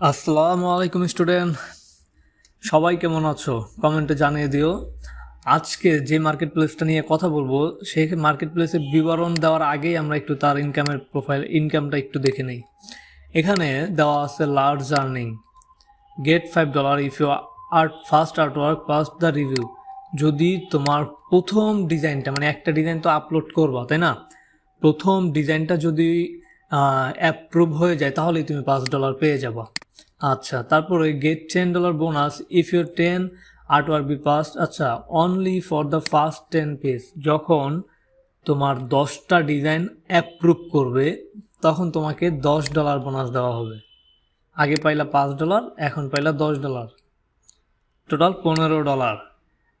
আসসালামু আলাইকুম, স্টুডেন্ট। সবাই কেমন আছো? কমেন্টে জানিয়ে দিও। আজকে যে মার্কেট প্লেসটা নিয়ে কথা বলব সেই মার্কেট প্লেসের বিবরণ দেওয়ার আগেই আমরা একটু তার ইনকামের প্রোফাইল ইনকামটা একটু দেখে নিই। এখানে দেওয়া আছে large earning get five dollar if you art first art work first the review যদি তোমার প্রথম ডিজাইনটা মানে একটা ডিজাইন তো আপলোড করবা, তাই না? প্রথম ডিজাইনটা যদি অ্যাপ্রুভ হয়ে যায়, তাহলেই তুমি পাঁচ ডলার পেয়ে যাবা। আচ্ছা তারপরে get ten dollar bonus if your ten art work be passed আচ্ছা only for the first ten page যখন তোমার দশটা ডিজাইন অ্যাপ্রুভ করবে, তখন তোমাকে দশ ডলার বোনাস দেওয়া হবে। আগে পাইলা পাঁচ ডলার এখন পাইলা দশ ডলার টোটাল পনেরো ডলার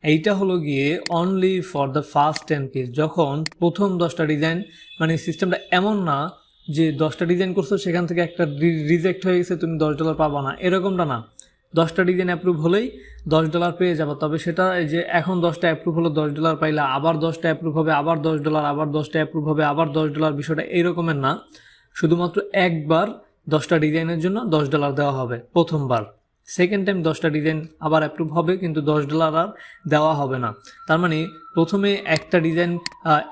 এইটা হলো গিয়ে only for the first ten piece যখন প্রথম দশটা ডিজাইন মানে সিস্টেমটা এমন না যে দশটা ডিজাইন করছ, সেখান থেকে একটা রিজেক্ট হয়ে গেছে, তুমি দশ ডলার পাবা না। এরকমটা না। দশটা ডিজাইন অ্যাপ্রুভ হলেই দশ ডলার পেয়ে যাবে। তবে সেটা যে এখন দশটা অ্যাপ্রুভ হলো, দশ ডলার পাইলে আবার দশটা অ্যাপ্রুভ হবে, আবার দশ ডলার আবার দশটা অ্যাপ্রুভ হবে, আবার দশ ডলার বিষয়টা এইরকমের না। শুধুমাত্র একবার দশটা ডিজাইনের জন্য দশ ডলার দেওয়া হবে, প্রথমবার। সেকেন্ড টাইম দশটা ডিজাইন আবার অ্যাপ্রুভ হবে, কিন্তু দশ ডলার আর দেওয়া হবে না। তার মানে প্রথমে একটা ডিজাইন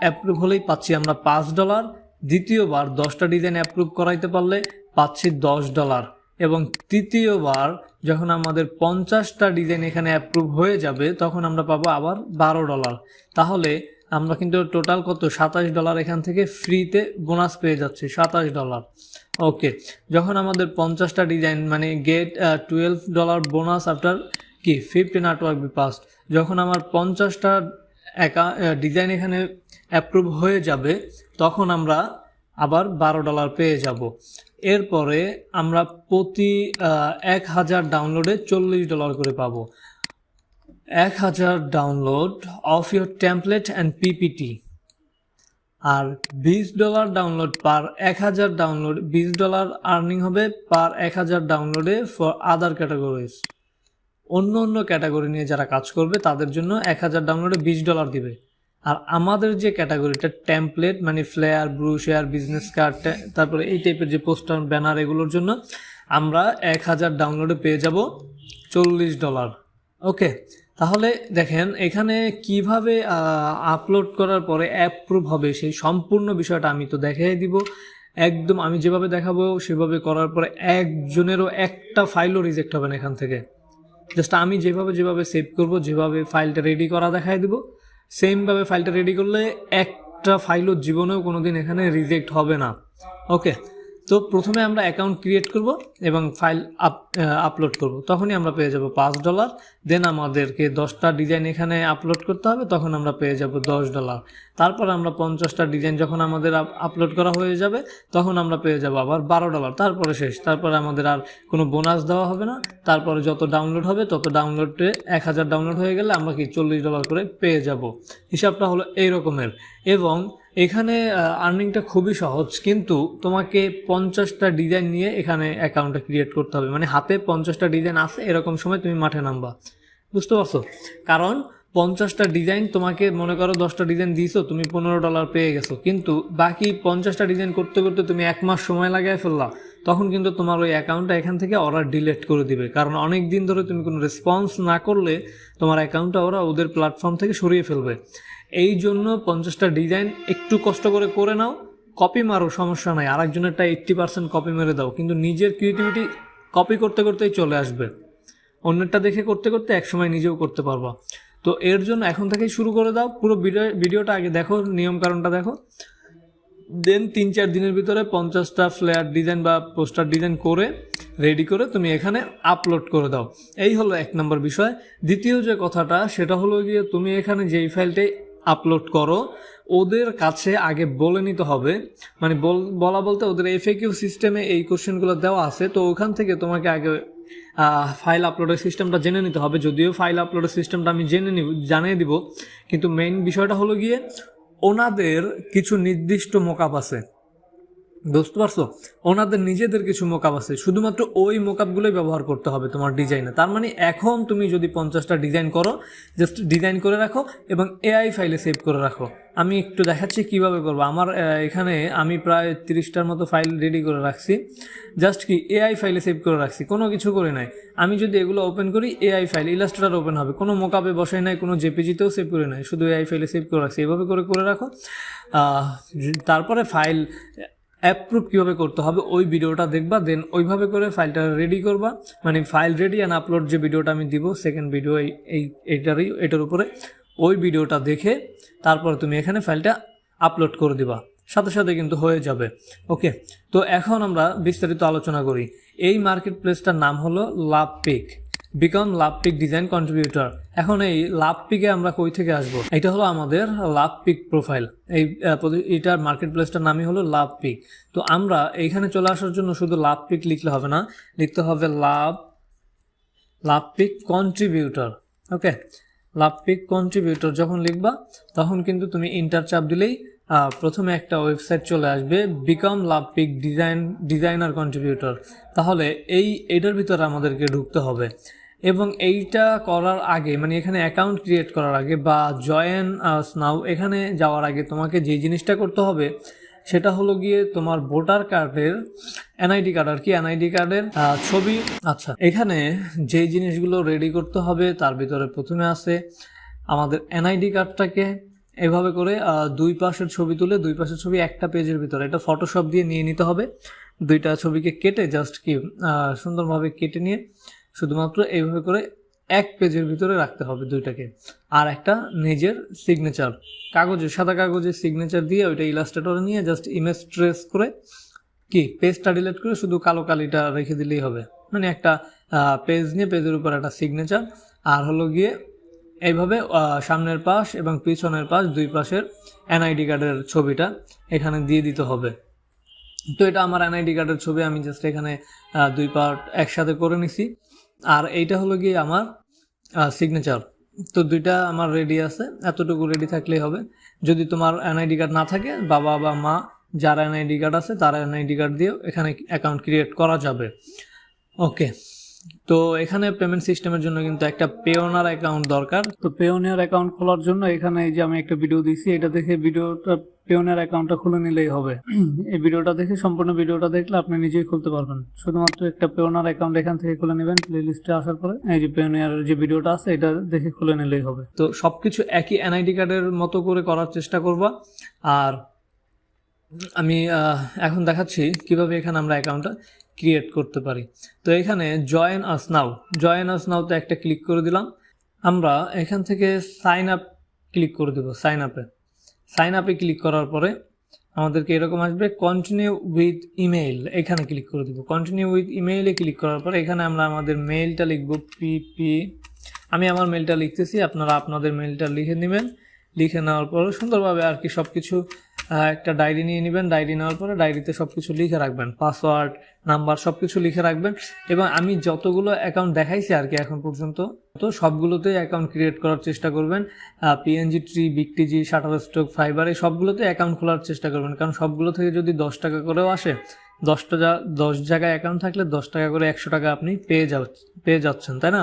অ্যাপ্রুভ হলেই পাচ্ছি আমরা পাঁচ ডলার দ্বিতীয়বার দশটা ডিজাইন অ্যাপ্রুভ করাইতে পারলে পাচ্ছি দশ ডলার এবং তৃতীয়বার যখন আমাদের পঞ্চাশটা ডিজাইন এখানে অ্যাপ্রুভ হয়ে যাবে, তখন আমরা পাবো আবার বারো ডলার তাহলে আমরা কিন্তু টোটাল কত? সাতাশ ডলার এখান থেকে ফ্রিতে বোনাস পেয়ে যাচ্ছি, সাতাশ ডলার ওকে যখন আমাদের পঞ্চাশটা ডিজাইন মানে get twelve dollar bonus after কি? ফিফটিন আর্টওয়ার্ক বি পাস্ট যখন আমার পঞ্চাশটা একা ডিজাইন এখানে অ্যাপ্রুভ হয়ে যাবে, তখন আমরা আবার বারো ডলার পেয়ে যাব। এরপরে আমরা প্রতি এক হাজার ডাউনলোডে চল্লিশ ডলার করে পাবো। এক হাজার download of your template and PPT আর বিশ ডলার ডাউনলোড পার এক হাজার ডাউনলোড বিশ ডলার আর্নিং হবে পার এক হাজার ডাউনলোডে ফর আদার ক্যাটাগরিজ অন্য অন্য ক্যাটাগরি নিয়ে যারা কাজ করবে, তাদের জন্য এক হাজার ডাউনলোডে বিশ ডলার দিবে। আর আমাদের যে ক্যাটাগরিটা টেমপ্লেট মানে ফ্লেয়ার ব্রুশেয়ার বিজনেস কার্ড তারপরে এই টাইপের যে পোস্টার ব্যানার এগুলোর জন্য আমরা এক হাজার ডাউনলোডে পেয়ে যাব চল্লিশ ডলার ওকে তাহলে দেখেন, এখানে কীভাবে আপলোড করার পরে অ্যাপ্রুভ হবে সেই সম্পূর্ণ বিষয়টা আমি তো দেখাই দিব। একদম আমি যেভাবে দেখাবো, সেভাবে করার পরে একজনেরও একটা ফাইলও রিজেক্ট হবে না এখান থেকে। জাস্ট আমি যেভাবে যেভাবে সেভ করব, যেভাবে ফাইলটা রেডি করা দেখাই দিব। সেমভাবে ফাইলটা রেডি করলে একটা ফাইলও জীবনেও কোনো দিন এখানে রিজেক্ট হবে না। ওকে তো প্রথমে আমরা অ্যাকাউন্ট ক্রিয়েট করব এবং ফাইল আপ আপলোড করব। তখনই আমরা পেয়ে যাব পাঁচ ডলার দেন আমাদেরকে দশটা ডিজাইন এখানে আপলোড করতে হবে, তখন আমরা পেয়ে যাব দশ ডলার তারপর আমরা পঞ্চাশটা ডিজাইন যখন আমাদের আপলোড করা হয়ে যাবে, তখন আমরা পেয়ে যাব আবার বারো ডলার তারপরে শেষ। তারপরে আমাদের আর কোনো বোনাস দেওয়া হবে না। তারপরে যত ডাউনলোড হবে, তত ডাউনলোডে এক হাজার ডাউনলোড হয়ে গেলে আমরা কি চল্লিশ ডলার করে পেয়ে যাব। হিসাবটা হলো এই রকমের। এবং এখানে আর্নিংটা খুবই সহজ, কিন্তু তোমাকে পঞ্চাশটা ডিজাইন নিয়ে এখানে অ্যাকাউন্টটা ক্রিয়েট করতে হবে। মানে হাতে পঞ্চাশটা ডিজাইন আছে, এরকম সময় তুমি মাঠে নামবা। বুঝতে পারছ? কারণ পঞ্চাশটা ডিজাইন তোমাকে, মনে করো দশটা ডিজাইন দিয়েছ তুমি পনেরো ডলার পেয়ে গেছো। কিন্তু বাকি পঞ্চাশটা ডিজাইন করতে করতে তুমি এক মাস সময় লাগাই ফেললা, তখন কিন্তু তোমার ওই অ্যাকাউন্টটা এখান থেকে ওরা ডিলেট করে দিবে। কারণ অনেক দিন ধরে তুমি কোনো রেসপন্স না করলে তোমার অ্যাকাউন্টটা ওরা ওদের প্ল্যাটফর্ম থেকে সরিয়ে ফেলবে। এই জন্য পঞ্চাশটা ডিজাইন একটু কষ্ট করে করে নাও। কপি মারো, সমস্যা নাই। আরেকজনেরটা এইট্টি পার্সেন্ট কপি মেরে দাও। কিন্তু নিজের ক্রিয়েটিভিটি কপি করতে করতেই চলে আসবে। অন্যটা দেখে করতে করতে একসময় নিজেও করতে পারবা। তো এর জন্য এখন থেকেই শুরু করে দাও। পুরো ভিডিও ভিডিওটা আগে দেখো নিয়ম কারণটা দেখো। দেন তিন চার দিনের ভিতরে পঞ্চাশটা ফ্লেয়ার ডিজাইন বা পোস্টার ডিজাইন করে রেডি করে তুমি এখানে আপলোড করে দাও। এই হলো এক নম্বর বিষয়। দ্বিতীয় যে কথাটা, সেটা হলো গিয়ে তুমি এখানে যেই ফাইলটাই আপলোড করো, ওদের কাছে আগে বলে নিতে হবে। মানে বলা বলতে ওদের এফএকিউ সিস্টেমে এই কোশ্চেনগুলো দেওয়া আছে, তো ওখান থেকে তোমাকে আগে ফাইল আপলোডের সিস্টেমটা জেনে নিতে হবে। যদিও ফাইল আপলোডের সিস্টেমটা আমি জেনে নিব, জানিয়ে দিব, কিন্তু মেইন বিষয়টা হলো গিয়ে ওনাদের কিছু নির্দিষ্ট মোকাপ আছে। বুঝতে পারছ? ওনাদের নিজেদের কিছু মোকাপ আছে। শুধুমাত্র ওই মোকাপগুলোই ব্যবহার করতে হবে তোমার ডিজাইনে তার মানে এখন তুমি যদি পঞ্চাশটা ডিজাইন করো জাস্ট ডিজাইন করে রাখো এবং এআই ফাইলে সেভ করে রাখো। আমি একটু দেখাচ্ছি কীভাবে করব। আমার এখানে আমি প্রায় তিরিশটার মতো ফাইল রেডি করে রাখছি। জাস্ট কি এআই ফাইলে সেভ করে রাখছি। কোনো কিছু করে নাই। আমি যদি এগুলো ওপেন করি এআই ফাইল ইলাস্ট্রেটার ওপেন হবে। কোনো মোকাপে বসাই নাই, কোনো জেপিজিতেও সেভ করে নাই। শুধু এআই ফাইলে সেভ করে রাখছি। এভাবে করে করে রাখো। তারপরে ফাইল অ্যাপ্রুভ কীভাবে করতে হবে, ওই ভিডিওটা দেখবা দেন ওইভাবে করে ফাইলটা রেডি করবা। মানে ফাইল রেডি অ্যান্ড আপলোড যে ভিডিওটা আমি দিব সেকেন্ড ভিডিও এই এই এটারই এটার উপরে ওই ভিডিওটা দেখে তারপরে তুমি এখানে ফাইলটা আপলোড করে দিবা। সাথে সাথে কিন্তু হয়ে যাবে। ওকে তো এখন আমরা বিস্তারিত আলোচনা করি। এই মার্কেট প্লেসটার নাম হলো Lovepik become Lovepik design contributor এখন এই লাভ পিকে আমরা কই থেকে আসব? এটা হলো আমাদের লাভ পিক প্রোফাইল এই এটার মার্কেট প্লেসটার নামই হলো লাভ পিক তো আমরা এইখানে চলে আসার জন্য শুধু লাভ পিক লিখলে হবে না, লিখতে হবে love Lovepik contributor okay Lovepik contributor যখন লিখবা, তখন কিন্তু তুমি ইন্টার চাপ দিলেই প্রথমে একটা ওয়েবসাইট চলে আসবে become Lovepik design designer contributor তাহলে এই, এটার ভিতরে আমাদেরকে ঢুকতে হবে। এবং এইটা করার আগে মানে এখানে অ্যাকাউন্ট ক্রিয়েট করার আগে বা জয়েন স্নাউ এখানে যাওয়ার আগে তোমাকে যে জিনিসটা করতে হবে, সেটা হলো গিয়ে তোমার ভোটার কার্ডের এনআইডি কার্ড আর কি এনআইডি কার্ডের ছবি। আচ্ছা এখানে যে জিনিসগুলো রেডি করতে হবে, তার ভিতরে প্রথমে আছে আমাদের এনআইডি কার্ডটাকে এভাবে করে দুই পাশের ছবি তুলে, দুই পাশের ছবি একটা পেজের ভিতরে। এটা ফটোশপ দিয়ে নিয়ে নিতে হবে। দুইটা ছবিকে কেটে জাস্ট কি সুন্দরভাবে কেটে নিয়ে শুধুমাত্র এইভাবে করে এক পেজের ভিতরে রাখতে হবে দুইটাকে। আর একটা নিজের সিগনেচার কাগজে, সাদা কাগজে সিগনেচার দিয়ে ওইটা ইলাস্ট্রেটরে নিয়ে জাস্ট ইমেজ ট্রেস করে কি পেজটা ডিলিট করে শুধু কালো কালিটা রেখে দিলেই হবে। মানে একটা পেজ নিয়ে পেজের উপর একটা সিগনেচার আর হলো গিয়ে এইভাবে সামনের পাশ এবং পিছনের পাশ দুই পাশের এনআইডি কার্ডের ছবিটা এখানে দিয়ে দিতে হবে। তো এটা আমার এনআইডি কার্ডের ছবি, আমি জাস্ট এখানে দুই পার্ট একসাথে করে নিছি। আর এইটা হলো গিয়ে আমার সিগনেচার তো দুইটা আমার রেডি আছে, এতটুকু রেডি থাকলেই হবে। যদি তোমার এনআইডি কার্ড না থাকে, বাবা বা মা, যার এনআইডি কার্ড আছে, তার এনআইডি কার্ড দিয়েও এখানে অ্যাকাউন্ট ক্রিয়েট করা যাবে। ওকে তো এখানে পেমেন্ট সিস্টেমের জন্য কিন্তু একটা পেওনার অ্যাকাউন্ট দরকার। তো পেওনিয়ার অ্যাকাউন্ট খোলার জন্য এখানে এই যে আমি একটা ভিডিও দিছি এটা দেখে ভিডিওটা পেওনিয়ার অ্যাকাউন্টটা খুলে নিলেই হবে। এই ভিডিওটা দেখে সম্পূর্ণ ভিডিওটা দেখলে আপনি নিজেই খুলতে পারবেন। শুধুমাত্র একটা পেওনার অ্যাকাউন্ট এখান থেকে খুলে নেবেন প্লে লিস্টে আসার পরে এই যে পেওনিয়ারের যে ভিডিওটা আছে এটা দেখে খুলে নিলেই হবে। তো সবকিছু একই এনআইডি কার্ডের মতো করে করার চেষ্টা করবা। আর আমি আহ, এখন দেখাচ্ছি কীভাবে এখানে আমরা অ্যাকাউন্টটা ক্রিয়েট করতে পারি। তো এখানে জয়েন আস নাও জয়েন আস নাওতে একটা ক্লিক করে দিলাম। আমরা এখান থেকে সাইন আপ ক্লিক করে দেবো সাইন আপে সাইন আপে ক্লিক করার পরে আমাদেরকে এরকম আসবে কন্টিনিউ উইথ ইমেইল এখানে ক্লিক করে দেবো। কন্টিনিউ উইথ ইমেইলে ক্লিক করার পরে এখানে আমরা আমাদের মেইলটা লিখব পিপি আমি আমার মেলটা লিখতেছি, আপনারা আপনাদের মেলটা লিখে নেবেন। লিখে নেওয়ার পর সুন্দরভাবে আর কি সব কিছু একটা ডায়েরি নিয়ে নেবেন ডায়েরি নেওয়ার পরে ডায়েরিতে সব কিছু লিখে রাখবেন। পাসওয়ার্ড নাম্বার সব কিছু লিখে রাখবেন এবং আমি যতগুলো অ্যাকাউন্ট দেখাইছি আর কি এখন পর্যন্ত, তো সবগুলোতে অ্যাকাউন্ট ক্রিয়েট করার চেষ্টা করবেন। পিএনজি ট্রি বিগ টিজি শাটার স্টক ফাইবার এই সবগুলোতে অ্যাকাউন্ট খোলার চেষ্টা করবেন। কারণ সবগুলো থেকে যদি দশ টাকা করেও আসে, দশটা যা, দশ জায়গায় অ্যাকাউন্ট থাকলে দশ টাকা করে একশো টাকা আপনি পেয়ে যা পেয়ে যাচ্ছেন, তাই না?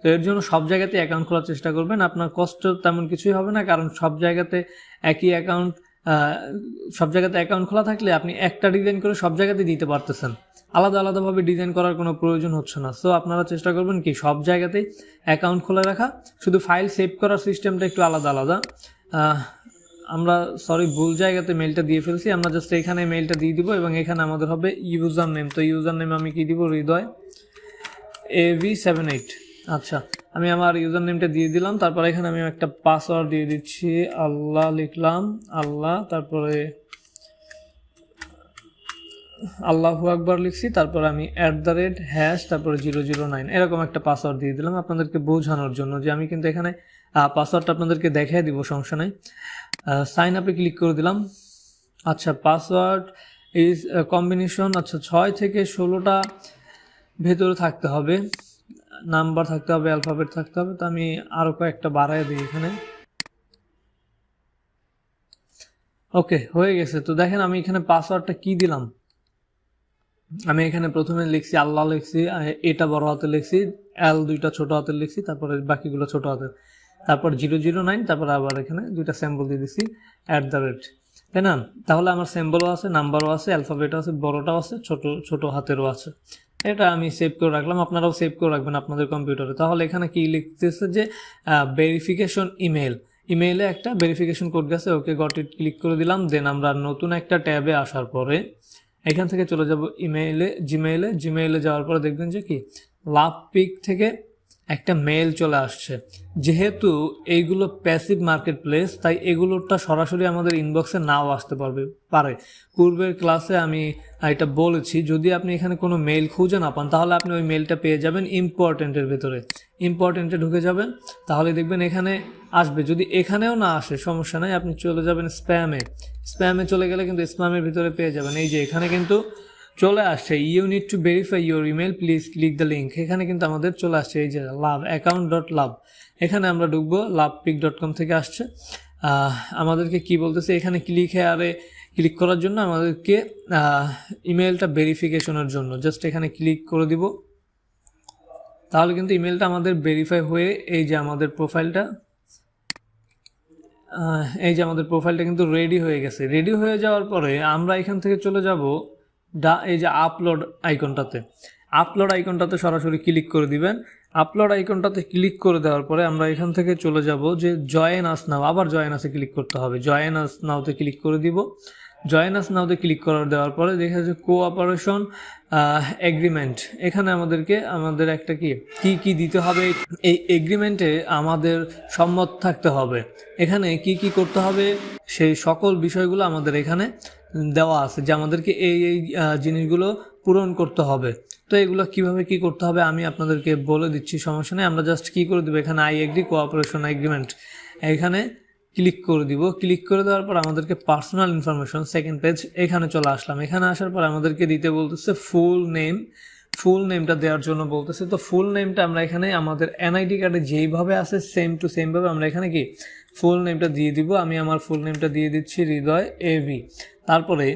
তো এর জন্য সব জায়গাতে অ্যাকাউন্ট খোলার চেষ্টা করবেন। আপনার কষ্ট তেমন কিছুই হবে না, কারণ সব জায়গাতে একই অ্যাকাউন্ট সব জায়গাতে অ্যাকাউন্ট খোলা থাকলে আপনি একটা ডিজাইন করে সব জায়গাতে দিতে পারতেছেন। আলাদা আলাদাভাবে ডিজাইন করার কোনো প্রয়োজন হচ্ছে না। সো আপনারা চেষ্টা করবেন কি সব জায়গাতেই অ্যাকাউন্ট খোলা রাখা। শুধু ফাইল সেভ করার সিস্টেমটা একটু আলাদা আলাদা। আমরা সরি ভুল জায়গাতে মেলটা দিয়ে ফেলছি। আমরা জাস্ট এখানে মেলটা দিয়ে দিব এবং এখানে আমাদের হবে ইউজার নেম তো ইউজার নেম আমি কি দিব? Hridoy A V seven eight আচ্ছা। আমি আমার ইউজার নেমটা দিয়ে দিলাম, তারপরে এখানে আমি একটা পাসওয়ার্ড দিয়ে দিচ্ছি। আল্লাহ লিখলাম, আল্লাহ, তারপরে আল্লাহু আকবার লিখছি, তারপর আমি অ্যাট দ্য রেট হ্যাশ তারপরে জিরো জিরো নাইন এরকম একটা পাসওয়ার্ড দিয়ে দিলাম আপনাদেরকে বোঝানোর জন্য যে আমি কিন্তু এখানে পাসওয়ার্ডটা আপনাদেরকে দেখাই দিব, সমস্যা নেই। সাইন আপে ক্লিক করে দিলাম। আচ্ছা পাসওয়ার্ড ইজ কম্বিনেশন আচ্ছা ছয় থেকে ষোলোটা ভেতরে থাকতে হবে। নাম্বার থাকতে হবে অ্যালফাবেট থাকতে হবে, তো আমি আরও কয়েকটা বাড়ায় দিই এখানে। ওকে, হয়ে গেছে। তো দেখেন আমি এখানে পাসওয়ার্ডটা কি দিলাম? আমি এখানে প্রথমে লিখছি, আল্লাহ লিখছি, এটা বড় হাতে লিখছি এল দুইটা ছোট হাতে লিখছি, তারপরে বাকিগুলো ছোট হাতের তারপর জিরো জিরো নাইন, তারপর আবার এখানে দুইটা স্যাম্পল দিয়ে দিচ্ছি অ্যাট দ্য রেট তাই না? তাহলে আমার স্যাম্পলও আছে নাম্বারও আছে অ্যালফাবেটও আছে, বড়টাও আছে, ছোট ছোট হাতেরও আছে। এটা আমি সেভ করে রাখলাম, আপনারাও সেভ করে রাখবেন আপনাদের কম্পিউটারে তাহলে এখানে কি লিখতেছে যে ভেরিফিকেশন ইমেল ইমেইলে একটা ভেরিফিকেশন কোড গেছে, ওকে গট ইট ক্লিক করে দিলাম দেন আমরা নতুন একটা ট্যাবে আসার পরে এখান থেকে চলে যাব ইমেইলে জিমেইলে জিমেইলে যাওয়ার পরে দেখবেন যে কি লাভ পিক থেকে একটা মেল চলে আসছে। যেহেতু এইগুলো প্যাসিভ মার্কেট প্লেস তাই এগুলোটা সরাসরি আমাদের ইনবক্সে নাও আসতে পারবে, পারে। পূর্বের ক্লাসে আমি এটা বলেছি, যদি আপনি এখানে কোনো মেল খুঁজে না পান, তাহলে আপনি ওই মেলটা পেয়ে যাবেন ইম্পর্টেন্টের ভেতরে। ইম্পর্টেন্টে ঢুকে যাবেন, তাহলে দেখবেন এখানে আসবে। যদি এখানেও না আসে, সমস্যা নাই, আপনি চলে যাবেন স্প্যামে স্প্যামে চলে গেলে কিন্তু স্প্যামের ভিতরে পেয়ে যাবেন। এই যে এখানে কিন্তু চলে আসছে। You need to verify your email please click the link এখানে কিন্তু আমাদের চলে আসছে এই যে লাভ অ্যাকাউন্ট ডট লাভ এখানে আমরা ঢুকবো লাভ পিক ডট কম থেকে আসছে। আমাদেরকে কি বলতেছে? এখানে ক্লিক হেয়ারে ক্লিক করার জন্য আমাদেরকে ইমেলটা ভেরিফিকেশনের জন্য। জাস্ট এখানে ক্লিক করে দিব। তাহলে কিন্তু ইমেলটা আমাদের ভেরিফাই হয়ে এই যে আমাদের প্রোফাইলটা এই যে আমাদের প্রোফাইলটা কিন্তু রেডি হয়ে গেছে। রেডি হয়ে যাওয়ার পরে আমরা এখান থেকে চলে যাব ডা এই যে আপলোড আইকনটাতে আপলোড আইকনটাতে সরাসরি ক্লিক করে দিবেন। আপলোড আইকনটাতে ক্লিক করে দেওয়ার পরে আমরা এখান থেকে চলে যাব যে জয়েন আস নাও আবার জয়েন আসে ক্লিক করতে হবে। জয়েন আস নাওতে ক্লিক করে দিব। জয়েন আস নাওতে ক্লিক করার দেওয়ার পরে দেখা যাচ্ছে কোঅপারেশন এগ্রিমেন্ট এখানে আমাদেরকে, আমাদের একটা কি কি কি দিতে হবে? এই এগ্রিমেন্টে আমাদের সম্মত থাকতে হবে। এখানে কি কি করতে হবে? সেই সকল বিষয়গুলো আমাদের এখানে দেওয়া আছে যে আমাদেরকে এই এই জিনিসগুলো পূরণ করতে হবে। তো এগুলো কীভাবে কি করতে হবে আমি আপনাদেরকে বলে দিচ্ছি, সমস্যা নেই। আমরা জাস্ট কি করে দেবো? এখানে আই এগ্রি কোঅপারেশন এগ্রিমেন্ট এখানে ক্লিক করে দিব। ক্লিক করে দেওয়ার পর আমাদেরকে পার্সোনাল ইনফরমেশন সেকেন্ড পেজ এখানে চলে আসলাম। এখানে আসার পর আমাদেরকে দিতে বলতেছে ফুল নেম ফুল নেমটা দেওয়ার জন্য বলতেছে। তো ফুল নেমটা আমরা এখানে আমাদের এনআইডি কার্ডে যেইভাবে আছে সেম টু সেমভাবে আমরা এখানে কি ফুল নেমটা দিয়ে দিব, আমি আমার ফুল নেমটা দিয়ে দিচ্ছি হৃদয় এভি তারপরে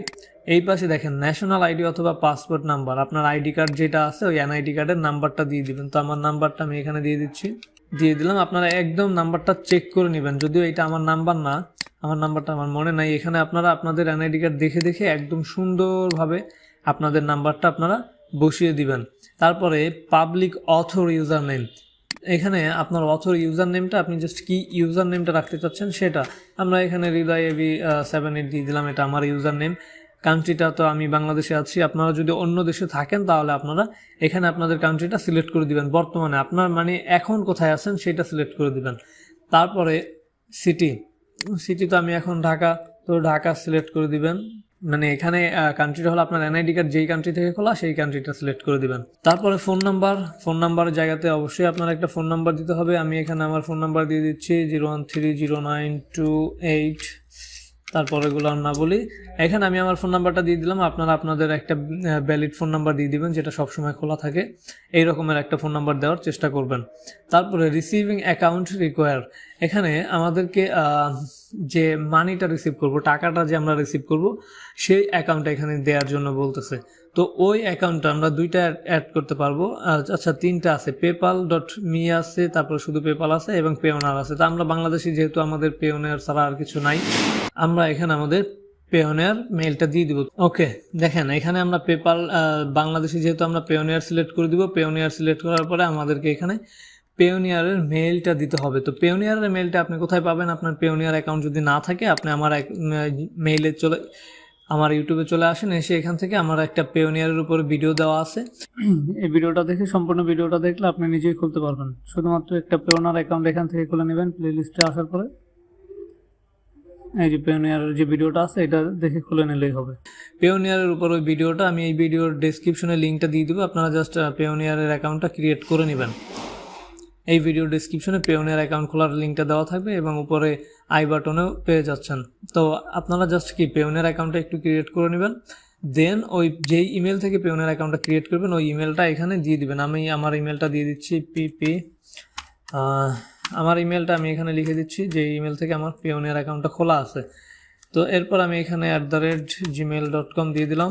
এই পাশে দেখেন ন্যাশনাল আইডি অথবা পাসপোর্ট নাম্বার আপনার আইডি কার্ড যেটা আছে ওই এনআইডি কার্ডের নাম্বারটা দিয়ে দিবেন। তো আমার নাম্বারটা আমি এখানে দিয়ে দিচ্ছি, দিয়ে দিলাম। আপনারা একদম নাম্বারটা চেক করে নেবেন, যদিও এটা আমার নাম্বার না, আমার নাম্বারটা আমার মনে নাই। এখানে আপনারা আপনাদের এনআইডি কার্ড দেখে দেখে একদম সুন্দরভাবে আপনাদের নাম্বারটা আপনারা বসিয়ে দিবেন। তারপরে পাবলিক অথর ইউজার নেম এখানে আপনার অথর ইউজার নেমটা আপনি জাস্ট কি ইউজার নেমটা রাখতে চাচ্ছেন সেটা। আমরা এখানে হৃদয় এবি সেভেন এইট দিয়ে দিলাম, এটা আমার ইউজার নেম কান্ট্রিটা তো আমি বাংলাদেশে আছি, আপনারা যদি অন্য দেশে থাকেন তাহলে আপনারা এখানে আপনাদের কান্ট্রিটা সিলেক্ট করে দিবেন। বর্তমানে আপনার মানে এখন কোথায় আছেন সেটা সিলেক্ট করে দিবেন। তারপরে সিটি সিটি তো আমি এখন ঢাকা, তো ঢাকা সিলেক্ট করে দিবেন। মানে এখানে কান্ট্রিটা হলো আপনার এনআইডি কার্ড যেই কান্ট্রি থেকে খোলা, সেই কান্ট্রিটা সিলেক্ট করে দিবেন। তারপরে ফোন নাম্বার ফোন নাম্বারের জায়গাতে অবশ্যই আপনার একটা ফোন নাম্বার দিতে হবে। আমি এখানে আমার ফোন নাম্বার দিয়ে দিচ্ছি zero one three zero nine two eight তারপরে এগুলো আর না বলি। এখানে আমি আমার ফোন নাম্বারটা দিয়ে দিলাম। আপনারা আপনাদের একটা ভ্যালিড ফোন নাম্বার দিয়ে দিবেন, যেটা সবসময় খোলা থাকে। এই রকমের একটা ফোন নাম্বার দেওয়ার চেষ্টা করবেন। তারপরে রিসিভিং অ্যাকাউন্ট রিকোয়ার এখানে আমাদেরকে যে মানিটা রিসিভ করব, টাকাটা যে আমরা রিসিভ করব, সেই অ্যাকাউন্টটা এখানে দেওয়ার জন্য বলতেছে। তো ওই অ্যাকাউন্টটা আমরা দুইটা অ্যাড করতে পারব। আচ্ছা তিনটা আছে। পেপাল ডট মি আছে, তারপর শুধু পেপাল আছে এবং পেওনার আছে। তো আমরা বাংলাদেশি যেহেতু আমাদের পেওনার ছাড়া আর কিছু নাই, আমরা এখানে আমাদের পেওনিয়ার মেইলটা দিয়ে দিব। ওকে দেখেন, এখানে আমরা পেপাল বাংলাদেশি যেহেতু আমরা পেওনিয়ার সিলেক্ট করে দিব পেওনিয়ার সিলেক্ট করার পরে আমাদেরকে এখানে পেওনিয়ারের মেইলটা দিতে হবে। তো পেওনিয়ারের মেইলটা আপনি কোথায় পাবেন? আপনার পেওনিয়ার অ্যাকাউন্ট যদি না থাকে আপনি আমার মেইলে চলে আমার ইউটিউবে চলে আসেন এসে এখান থেকে আমার একটা পেওনিয়ারের উপর ভিডিও দেওয়া আছে। এই ভিডিওটা দেখে সম্পূর্ণ ভিডিওটা দেখলে আপনি নিজেই খুলতে পারবেন। শুধুমাত্র একটা পেওনার অ্যাকাউন্ট এখান থেকে খুলে নেবেন প্লে লিস্টে আসার পরে। এই যে পেওনিয়ারের যে ভিডিওটা আছে এটা দেখে খুলে নিলেই হবে। পেওনিয়ারের উপর ওই ভিডিওটা আমি এই ভিডিওর ডেসক্রিপশনে লিঙ্কটা দিয়ে দেবো। আপনারা জাস্ট পেওনিয়ারের অ্যাকাউন্টটা ক্রিয়েট করে নেবেন। এই ভিডিও ডেসক্রিপশনে পেওনের অ্যাকাউন্ট খোলার লিঙ্কটা দেওয়া থাকবে এবং উপরে আই বাটনেও পেয়ে যাচ্ছেন। তো আপনারা জাস্ট কি পেওনের অ্যাকাউন্টটা একটু ক্রিয়েট করে নেবেন দেন ওই যেই ইমেল থেকে পেওনের অ্যাকাউন্টটা ক্রিয়েট করবেন, ওই ইমেলটা এখানে দিয়ে দিবেন। আমি আমার ইমেলটা দিয়ে দিচ্ছি পিপি আমার ইমেলটা আমি এখানে লিখে দিচ্ছি যে ইমেল থেকে আমার পেওনের অ্যাকাউন্টটা খোলা আছে। তো এরপর আমি এখানে at the rate Gmail dot com দিয়ে দিলাম।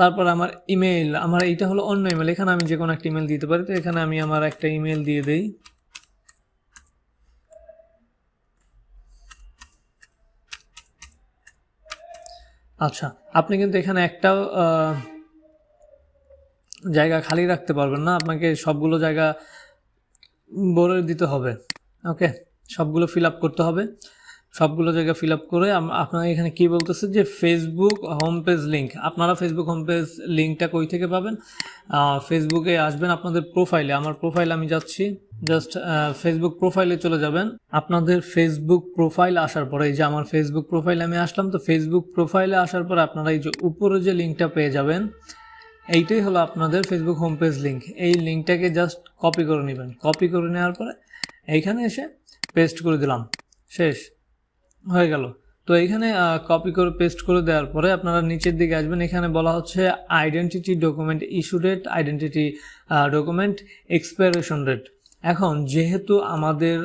তারপর আমার ইমেল আমার এইটা হলো অন্য ইমেল এখানে আমি যে কোনো একটা ইমেল দিতে পারি তো এখানে আমি আমার একটা ইমেল দিয়ে দেই। আচ্ছা আপনি কিন্তু এখানে একটাও আহ, জায়গা খালি রাখতে পারবেন না আপনাকে সবগুলো জায়গা বলে দিতে হবে ওকে সবগুলো ফিল আপ করতে হবে। সবগুলো জায়গা ফিল আপ করে আপনার এখানে কি বলতেছে যে ফেসবুক হোম পেজ লিঙ্ক আপনারা ফেসবুক হোম পেজ লিঙ্কটা কই থেকে পাবেন? ফেসবুকে আসবেন আপনাদের প্রোফাইলে আমার প্রোফাইলে আমি যাচ্ছি জাস্ট ফেসবুক প্রোফাইলে চলে যাবেন, আপনাদের ফেসবুক প্রোফাইল আসার পরে, এই যে আমার ফেসবুক প্রোফাইলে আমি আসলাম, তো ফেসবুক প্রোফাইলে আসার পরে আপনারা এই যে উপরে যে লিঙ্কটা পেয়ে যাবেন, এইটাই হলো আপনাদের ফেসবুক হোম পেজ লিঙ্ক এই লিঙ্কটাকে জাস্ট কপি করে নেবেন কপি করে নেওয়ার পরে এইখানে এসে পেস্ট করে দিলাম, শেষ। হয়ে গেল। তো এখানে কপি করে পেস্ট করে দেওয়ার পরে আপনারা নিচের দিকে আসবেন। এখানে বলা হচ্ছে identity document issue date identity document expiration date এখন যেহেতু আমাদের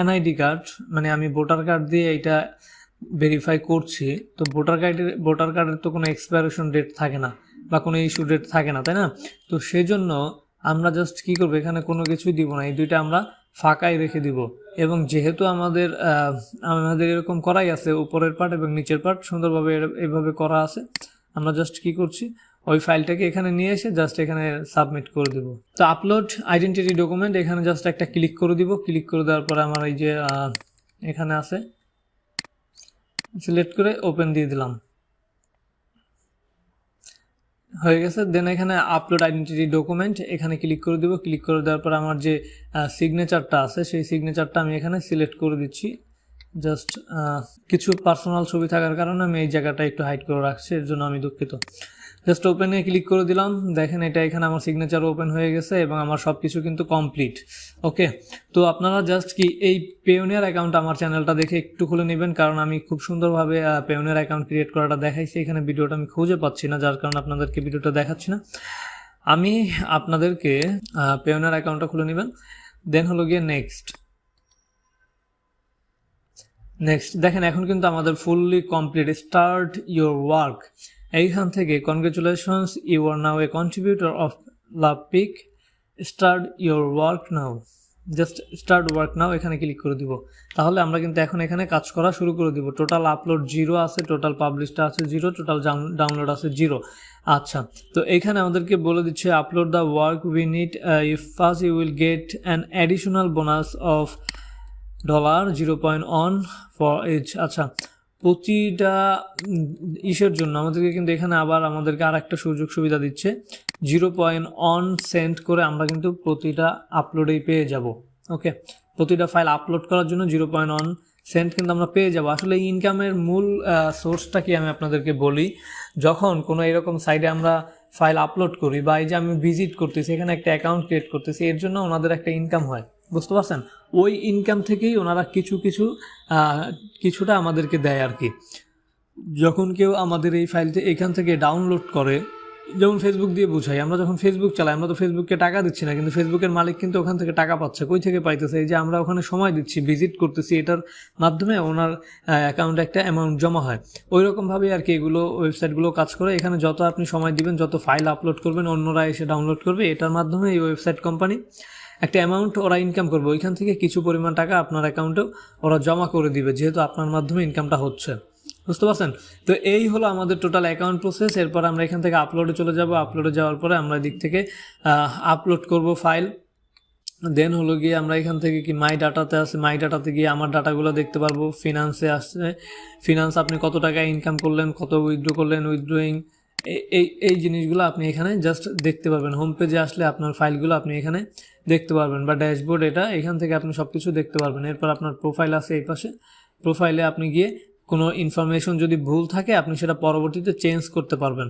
এনআইডি কার্ড মানে আমি ভোটার কার্ড দিয়ে এটা ভেরিফাই করছি, তো ভোটার কার্ডের ভোটার কার্ডের তো কোনো এক্সপায়ারেশন ডেট থাকে না বা কোনো ইস্যু ডেট থাকে না, তাই না? তো সেজন্য আমরা জাস্ট কি করব? এখানে কোনো কিছুই দিব না। এই দুইটা আমরা ফাঁকাই রেখে দিব। এবং যেহেতু আমাদের আমাদের এরকম করাই আছে, উপরের পার্ট এবং নিচের পার্ট সুন্দরভাবে এভাবে করা আছে, আমরা জাস্ট কি করছি, ওই ফাইলটাকে এখানে নিয়ে এসে জাস্ট এখানে সাবমিট করে দিব। তো আপলোড আইডেন্টিটি ডকুমেন্ট এখানে জাস্ট একটা ক্লিক করে দিব। ক্লিক করে দেওয়ার পরে আমার এই যে এখানে আছে সিলেক্ট করে ওপেন দিয়ে দিলাম। হয়ে গেছে। দেন এখানে আপলোড আইডেন্টিটি ডকুমেন্ট এখানে ক্লিক করে দেবো। ক্লিক করে দেওয়ার পর আমার যে সিগনেচারটা আছে, সেই সিগনেচারটা আমি এখানে সিলেক্ট করে দিচ্ছি। জাস্ট কিছু পার্সোনাল ছবি থাকার কারণে আমি এই জায়গাটা একটু হাইড করে রাখছি, এর জন্য আমি দুঃখিত। জাস্ট ওপেনে ক্লিক করে দিলাম। দেখেন এটা এখানে আমার সিগনেচার ওপেন হয়ে গেছে এবং আমার সব কিছু কিন্তু কমপ্লিট ওকে তো আপনারা জাস্ট কি এই পেওনিয়ার অ্যাকাউন্ট আমার চ্যানেলটা দেখে একটু খুলে নেবেন, কারণ আমি খুব সুন্দরভাবে পেওনিয়ার অ্যাকাউন্ট ক্রিয়েট করাটা দেখাইছি। এখানে ভিডিওটা আমি খুঁজে পাচ্ছি না, যার কারণে আপনাদেরকে ভিডিওটা দেখাচ্ছি না। আমি আপনাদেরকে পেওনিয়ার অ্যাকাউন্টটা খুলে নেবেন। দেন হলো গিয়ে নেক্সট নেক্সট দেখেন এখন কিন্তু আমাদের fully complete start your work এইখান থেকে congratulations you are now a contributor of Lovepik start your work now just start work now এখানে ক্লিক করে দিব। তাহলে আমরা কিন্তু এখন এখানে কাজ করা শুরু করে দিব। টোটাল আপলোড জিরো আছে টোটাল পাবলিশটা আছে জিরো টোটাল ডাউনলোড আছে জিরো আচ্ছা তো এখানে আমাদেরকে বলে দিচ্ছে upload the work we need if first you will get an additional bonus of dollar zero point one four each আচ্ছা প্রতিটা ইসের জন্য আমাদেরকে কিন্তু এখানে আবার আমাদেরকে আর একটা সুযোগ সুবিধা দিচ্ছে। জিরো পয়েন্ট অন সেন্ড করে আমরা কিন্তু প্রতিটা আপলোডেই পেয়ে যাব। ওকে? প্রতিটা ফাইল আপলোড করার জন্য জিরো পয়েন্ট অন সেন্ট কিন্তু আমরা পেয়ে যাব। আসলে ইনকামের মূল সোর্সটা কি আমি আপনাদেরকে বলি? যখন কোনো এরকম সাইডে আমরা ফাইল আপলোড করি বা এই যে আমি ভিজিট করতেছি, এখানে একটা অ্যাকাউন্ট ক্রিয়েট করতেছি, এর জন্য ওনাদের একটা ইনকাম হয়। বুঝতে পারছেন? ওই ইনকাম থেকেই ওনারা কিছু কিছু কিছুটা আমাদেরকে দেয় আর কি। যখন কেউ আমাদের এই ফাইলটি এখান থেকে ডাউনলোড করে, যেমন ফেসবুক দিয়ে বুঝাই, আমরা যখন ফেসবুক চালাই, আমরা তো ফেসবুককে টাকা দিচ্ছি না, কিন্তু ফেসবুকের মালিক কিন্তু ওখান থেকে টাকা পাচ্ছে, কই থেকে পাইতেছে? এই যে আমরা ওখানে সময় দিচ্ছি ভিজিট করতেছি, এটার মাধ্যমে ওনার অ্যাকাউন্টে একটা অ্যামাউন্ট জমা হয়। ওই রকমভাবেই আর কি এগুলো ওয়েবসাইটগুলো কাজ করে, এখানে যত আপনি সময় দিবেন, যত ফাইল আপলোড করবেন, অন্যরা এসে ডাউনলোড করবে, এটার মাধ্যমে এই ওয়েবসাইট কোম্পানি একটা অ্যামাউন্ট ওরা ইনকাম করবে, ওইখান থেকে কিছু পরিমাণ টাকা আপনার অ্যাকাউন্টে ওরা জমা করে দিবে, যেহেতু আপনার মাধ্যমে ইনকামটা হচ্ছে। বুঝতে পারছেন? তো এই হলো আমাদের টোটাল অ্যাকাউন্ট প্রসেস এরপর আমরা এখান থেকে আপলোডে চলে যাব আপলোডে যাওয়ার পরে আমরা এদিক থেকে আপলোড করব ফাইল দেন হলো গিয়ে আমরা এখান থেকে কি মাই ডাটাতে আছে মাই ডাটাতে গিয়ে আমার ডাটাগুলো দেখতে পারব। ফিনান্সে আসছে। ফিনান্স আপনি কত টাকা ইনকাম করলেন, কত উইথড্র করলেন উইথড্রয়িং এই এই জিনিসগুলো আপনি এখানে জাস্ট দেখতে পারবেন। হোম পেজে আসলে আপনার ফাইলগুলো আপনি এখানে দেখতে পারবেন বা ড্যাশবোর্ড এটা, এখান থেকে আপনি সব কিছু দেখতে পারবেন। এরপর আপনার প্রোফাইল আছে এই পাশে। প্রোফাইলে আপনি গিয়ে কোনো ইনফরমেশন যদি ভুল থাকে, আপনি সেটা পরবর্তীতে চেঞ্জ করতে পারবেন।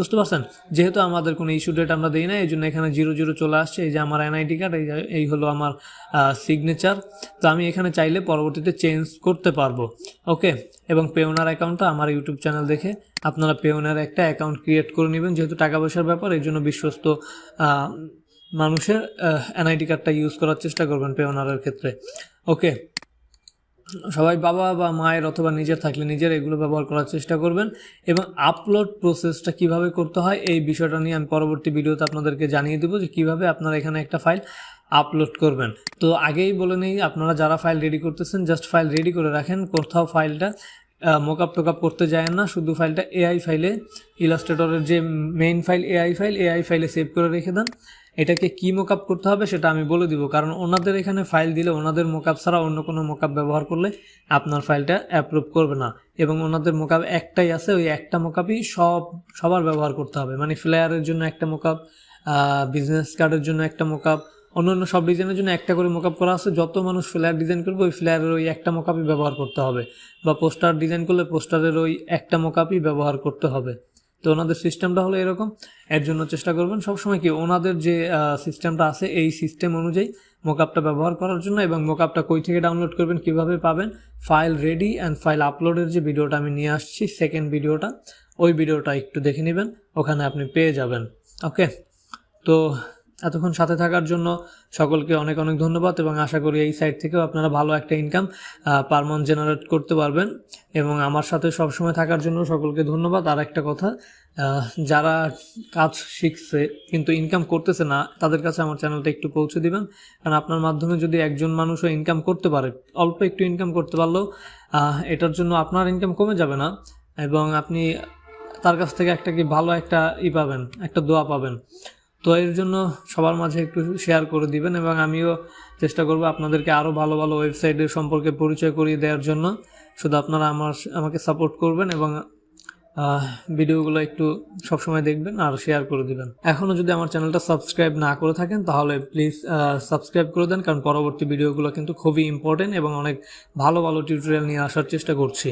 বুঝতে পারছেন? যেহেতু আমাদের কোনো ইস্যু ডেট আমরা দিই না এই জন্য এখানে জিরো জিরো চলে আসছে। এই যে আমার এনআইডি কার্ড এই এই হলো আমার সিগনেচার তো আমি এখানে চাইলে পরবর্তীতে চেঞ্জ করতে পারব। ওকে? এবং পেওনার অ্যাকাউন্টটা আমার ইউটিউব চ্যানেল দেখে আপনারা পেওনার একটা অ্যাকাউন্ট ক্রিয়েট করে নেবেন, যেহেতু টাকা পয়সার ব্যাপার, এই জন্য বিশ্বস্ত মানুষের এনআইডি কার্ডটা ইউজ করার চেষ্টা করবেন পেওনারের ক্ষেত্রে। ওকে? সবাই বাবা বা মায়ের অথবা নিজের থাকলে নিজের এগুলো ব্যবহার করার চেষ্টা করবেন এবং আপলোড প্রসেসটা কীভাবে করতে হয় এই বিষয়টা নিয়ে আমি পরবর্তী ভিডিওতে আপনাদেরকে জানিয়ে দেবো যে কীভাবে আপনারা এখানে একটা ফাইল আপলোড করবেন। তো আগেই বলে নেই, আপনারা যারা ফাইল রেডি করতেছেন জাস্ট ফাইল রেডি করে রাখেন। কোথাও ফাইলটা মোকআপ টোকআপ করতে যায় না, শুধু ফাইলটা এআই ফাইলে ইলাস্ট্রেটরের যে main file AI file AI ফাইলে সেভ করে রেখে দেন। এটাকে কি মোকআপ করতে হবে সেটা আমি বলে দিব। কারণ ওনাদের এখানে ফাইল দিলে ওনাদের মোকআপ ছাড়া অন্য কোনো মোকআপ ব্যবহার করলে আপনার ফাইলটা অ্যাপ্রুভ করবে না। এবং ওনাদের মোকআপ একটাই আছে, ওই একটা মোকআপই সব, সবার ব্যবহার করতে হবে। মানে ফ্লেয়ারের জন্য একটা মোকআপ বিজনেস কার্ডের জন্য একটা মোকআপ অন্যান্য সব ডিজাইনের জন্য একটা করে মোকআপ করা আছে। যত মানুষ ফ্লেয়ার ডিজাইন করবে, ওই ফ্লেয়ারের ওই একটা মোকআপই ব্যবহার করতে হবে। বা পোস্টার ডিজাইন করলে পোস্টারের ওই একটা মোকআপই ব্যবহার করতে হবে। তো ওনাদের সিস্টেমটা হলো এরকম। এর জন্য চেষ্টা করবেন সবসময় কি ওনাদের যে সিস্টেমটা আছে, এই সিস্টেম অনুযায়ী মোকআপটা ব্যবহার করার জন্য এবং মোকআপটা কই থেকে ডাউনলোড করবেন, কীভাবে পাবেন ফাইল রেডি অ্যান্ড ফাইল আপলোডের যে ভিডিওটা আমি নিয়ে আসছি সেকেন্ড ভিডিওটা, ওই ভিডিওটা একটু দেখে নেবেন, ওখানে আপনি পেয়ে যাবেন। ওকে তো এতক্ষণ সাথে থাকার জন্য সকলকে অনেক অনেক ধন্যবাদ এবং আশা করি এই সাইট থেকেও আপনারা ভালো একটা ইনকাম পার মান্থ জেনারেট করতে পারবেন। এবং আমার সাথে সবসময় থাকার জন্য সকলকে ধন্যবাদ। আর একটা কথা যারা কাজ শিখছে কিন্তু ইনকাম করতেছে না, তাদের কাছে আমার চ্যানেলটা একটু পৌঁছে দিবেন। কারণ আপনার মাধ্যমে যদি একজন মানুষও ইনকাম করতে পারে, অল্প একটু ইনকাম করতে পারলেও এটার জন্য আপনার ইনকাম কমে যাবে না। এবং আপনি তার কাছ থেকে একটা কি ভালো একটা ই পাবেন, একটা দোয়া পাবেন। তো এর জন্য সবার মাঝে একটু শেয়ার করে দিবেন এবং আমিও চেষ্টা করব আপনাদেরকে আরও ভালো ভালো ওয়েবসাইটের সম্পর্কে পরিচয় করিয়ে দেওয়ার জন্য। শুধু আপনারা আমার আমাকে সাপোর্ট করবেন এবং ভিডিওগুলো একটু সবসময় দেখবেন আর শেয়ার করে দিবেন। এখনও যদি আমার চ্যানেলটা সাবস্ক্রাইব না করে থাকেন, তাহলে প্লিজ সাবস্ক্রাইব করে দেন, কারণ পরবর্তী ভিডিওগুলো কিন্তু খুবই ইম্পর্টেন্ট এবং অনেক ভালো ভালো টিউটোরিয়াল নিয়ে আসার চেষ্টা করছি।